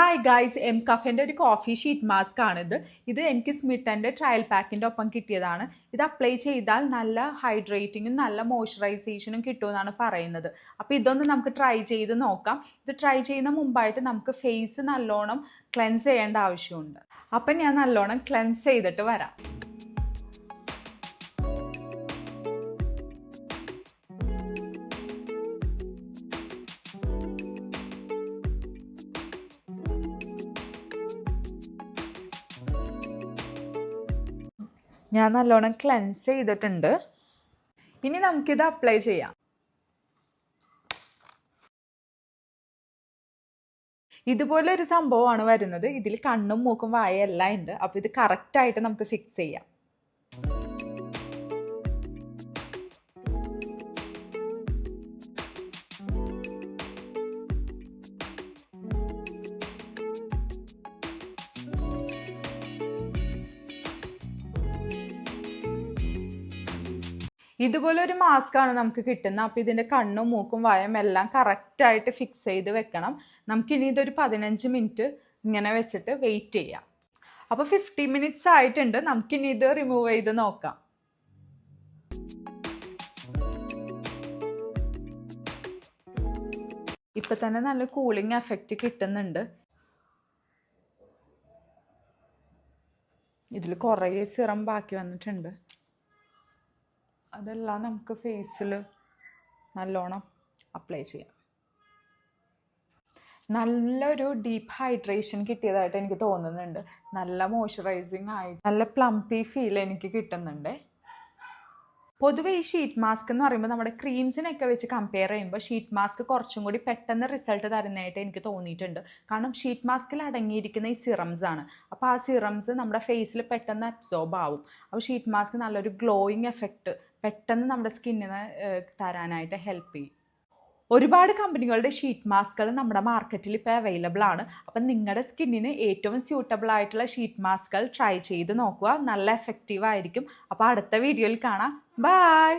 Hi guys M കഫേന്റെ ഒരു coffee sheet mask ആണിത്. ഇത് എനിക്ക് സ്മിട്ടന്റെ ട്രയൽ പാക്കിന്റെ ഒപ്പം കിട്ടിയതാണ്. ഇത് അപ്ലൈ ചെയ്താൽ നല്ല ഹൈഡ്രേറ്റിങ്ങും നല്ല മോയ്സ്ചറൈസേഷനും കിട്ടുമെന്നാണ് പറയുന്നത്. അപ്പോൾ ഇതൊന്ന് നമുക്ക് ട്രൈ ചെയ്ത് നോക്കാം. ഇത് ട്രൈ ചെയ്യുന്ന മുമ്പായിട്ട് നമുക്ക് ഫേസ് നല്ലോണം ക്ലെൻസ് ചെയ്യേണ്ട ആവശ്യമുണ്ട്. അപ്പം ഞാൻ നല്ലോണം ക്ലെൻസ് ചെയ്തിട്ട് വരാം. ഞാൻ നല്ലോണം ക്ലെൻസ് ചെയ്തിട്ടുണ്ട്. ഇനി നമുക്കിത് അപ്ലൈ ചെയ്യാം. ഇതുപോലെ ഒരു സംഭവമാണ് വരുന്നത്. ഇതിൽ കണ്ണും മൂക്കും വായ എല്ലാം ഉണ്ട്. അപ്പോൾ ഇത് കറക്റ്റായിട്ട് നമുക്ക് ഫിക്സ് ചെയ്യാം. ഇതുപോലെ ഒരു മാസ്ക് ആണ് നമുക്ക് കിട്ടുന്നത്. അപ്പോൾ ഇതിന്റെ കണ്ണും മൂക്കും വായും എല്ലാം കറക്റ്റായിട്ട് ഫിക്സ് ചെയ്ത് വെക്കണം. നമുക്കിനി ഇതൊരു പതിനഞ്ച് മിനിറ്റ് ഇങ്ങനെ വെച്ചിട്ട് വെയിറ്റ് ചെയ്യാം. അപ്പോൾ ഫിഫ്റ്റി മിനിറ്റ്സ് ആയിട്ടുണ്ട്. നമുക്കിനി ഇത് റിമൂവ് ചെയ്ത് നോക്കാം. ഇപ്പം തന്നെ നല്ല കൂളിംഗ് എഫക്റ്റ് കിട്ടുന്നുണ്ട്. ഇതിൽ കുറേ സിറം ബാക്കി വന്നിട്ടുണ്ട്. അതെല്ലാം നമുക്ക് ഫേസിൽ നല്ലോണം അപ്ലൈ ചെയ്യാം. നല്ലൊരു ഡീപ്പ് ഹൈഡ്രേഷൻ കിട്ടിയതായിട്ട് എനിക്ക് തോന്നുന്നുണ്ട്. നല്ല മോയ്സ്ചറൈസിങ് ആയി നല്ല പ്ലംപി ഫീൽ എനിക്ക് കിട്ടുന്നുണ്ട്. പൊതുവേ ഈ ഷീറ്റ് മാസ്ക് എന്ന് പറയുമ്പോൾ നമ്മുടെ ക്രീംസിനൊക്കെ വെച്ച് കമ്പയർ ചെയ്യുമ്പോൾ ഷീറ്റ് മാസ്ക് കുറച്ചും കൂടി പെട്ടെന്ന് റിസൾട്ട് തരുന്നതായിട്ട് എനിക്ക് തോന്നിയിട്ടുണ്ട്. കാരണം ഷീറ്റ് മാസ്കിൽ അടങ്ങിയിരിക്കുന്ന ഈ സിറംസ് ആണ്. അപ്പോൾ ആ സിറംസ് നമ്മുടെ ഫേസിൽ പെട്ടെന്ന് അബ്സോർബ് ആവും. അപ്പോൾ ഷീറ്റ് മാസ്ക് നല്ലൊരു ഗ്ലോയിങ് എഫക്റ്റ് പെട്ടെന്ന് നമ്മുടെ സ്കിന്നിന് തരാനായിട്ട് ഹെൽപ്പ് ചെയ്യും. ഒരുപാട് കമ്പനികളുടെ ഷീറ്റ് മാസ്കുകൾ നമ്മുടെ മാർക്കറ്റിൽ ഇപ്പോൾ അവൈലബിൾ ആണ്. അപ്പം നിങ്ങളുടെ സ്കിന്നിന് ഏറ്റവും സ്യൂട്ടബിൾ ആയിട്ടുള്ള ഷീറ്റ് മാസ്കുകൾ ട്രൈ ചെയ്ത് നോക്കുക. നല്ല എഫക്റ്റീവ് ആയിരിക്കും. അപ്പോൾ അടുത്ത വീഡിയോയിൽ കാണാം. ബായ്